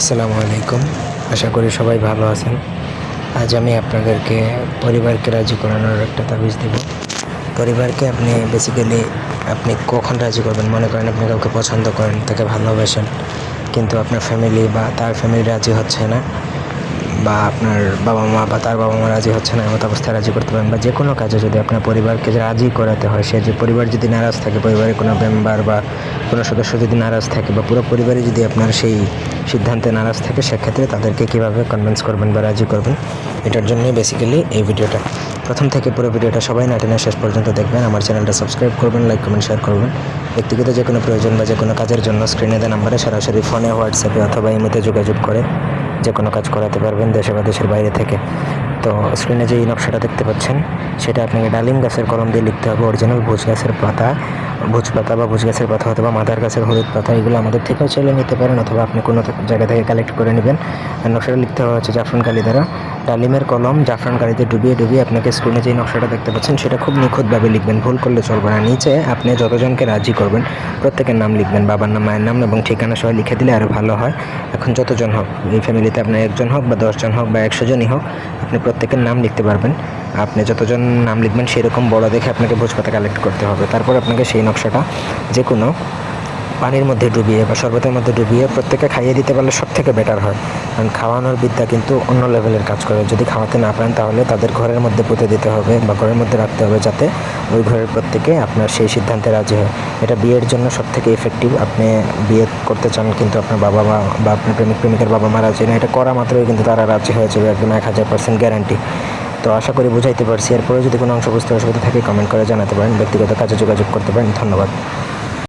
আসসালামু আলাইকুম। আশা করি সবাই ভালো আছেন। আজ আমি আপনাদেরকে পরিবারকে রাজি করানোর একটা তাবিজ দেব। পরিবারকে আপনি বেসিক্যালি আপনি কখন রাজি করবেন? মনে করেন আপনি কাউকে পছন্দ করেন, তাকে ভালোবাসেন, কিন্তু আপনার ফ্যামিলি বা তার ফ্যামিলি রাজি হচ্ছে না, বা আপনার বাবা মা বা তার বাবা মা রাজি হচ্ছে না, এমত অবস্থায় রাজি করতে পারেন বা যে কোনো কাজে যদি আপনার পরিবারকে রাজি করাতে হয়, সে যে পরিবার যদি নারাজ থাকে, পরিবারের কোনো মেম্বার বা কোনো সদস্য যদি নারাজ থাকে বা পুরো পরিবারে যদি আপনার সেই সিদ্ধান্তে নারাজ থাকে, সেক্ষেত্রে তাদেরকে কীভাবে কনভিন্স করবেন বা রাজি করবেন? এটার জন্যই বেসিক্যালি এই ভিডিওটা। প্রথম থেকে পুরো ভিডিওটা সবাই নাটিনা শেষ পর্যন্ত দেখবেন। আমার চ্যানেলটা সাবস্ক্রাইব করবেন লাইক কমেন্ট শেয়ার করবেন। ব্যক্তিগত যে কোনো প্রয়োজন বা যে কোনো কাজের জন্য স্ক্রিনে দেওয়া নাম্বারে সরাসরি ফোনে হোয়াটসঅ্যাপে অথবা ইমোতে যোগাযোগ করে যে কোনো কাজ করাতে পারবেন দেশে বা দেশের বাইরে থেকে। তো স্ক্রিনে যে এই নকশাটা দেখতে পাচ্ছেন, সেটা আপনাকে ডালিম গাছের কলম দিয়ে লিখতে হবে অরিজিনাল ভুজ গাছের পাতা। ভুজ পাতা বা ভুজ গাছের পাতা অথবা মাদার গাছের হলুদ পাতা, এগুলো আমাদের থেকেও চলে নিতে পারেন অথবা আপনি কোনো জায়গা থেকে কালেক্ট করে নেবেন। নকশাটা লিখতে হবে হচ্ছে জাফরান কালি দ্বারা। ডালিমের কলম জাফরান কালিতে ডুবিয়ে ডুবিয়ে আপনাকে স্ক্রিনে যে নকশাটা দেখতে পাচ্ছেন সেটা খুব নিখুঁতভাবে লিখবেন, ভুল করলে চলবে না। নিচে আপনি যতজনকে রাজি করবেন, প্রত্যেকের নাম লিখবেন, বাবার নাম, মায়ের নাম এবং ঠিকানা সহ লিখে দিলে আরও ভালো হয়। এখন যতজন হোক, এই ফ্যামিলিতে আপনার একজন হোক বা দশজন হোক বা একশো জনই হোক, আপনি প্রত্যেকের নাম লিখতে পারবেন। আপনি যতজন নাম লিখবেন সেরকম বড় দেখে আপনাকে ভোজপাতা কালেক্ট করতে হবে। তারপর আপনাকে সেই নকশাটা যে কোনো পানির মধ্যে ডুবিয়ে বা শরবতের মধ্যে ডুবিয়ে প্রত্যেকে খাইয়ে দিতে পারলে সব থেকে বেটার হয়। কারণ খাওয়ানোর বিদ্যা কিন্তু অন্য লেভেলের কাজ করে। যদি খাওয়াতে না পারেন তাহলে তাদের ঘরের মধ্যে পুঁতে দিতে হবে বা ঘরের মধ্যে রাখতে হবে যাতে ওই ঘরের প্রত্যেকে আপনার সেই সিদ্ধান্তে রাজি হয়। এটা বিয়ের জন্য সব থেকে ইফেক্টিভ আপনি বিয়ে করতে চান কিন্তু আপনার বাবা মা বা আপনার প্রেমিক প্রেমিকার বাবা মা রাজি না। এটা করা মাত্রই কিন্তু তারা রাজি হয়ে যাবে। একদম এক হাজার পার্সেন্ট গ্যারান্টি তো আশা করি বুঝাইতে পারছি। এরপরে যদি কোনো অংশ বুঝতে অসুবিধা থাকে কমেন্ট করে জানাতে পারেন। ব্যক্তিগত কাজে যোগাযোগ করতে পারেন। ধন্যবাদ।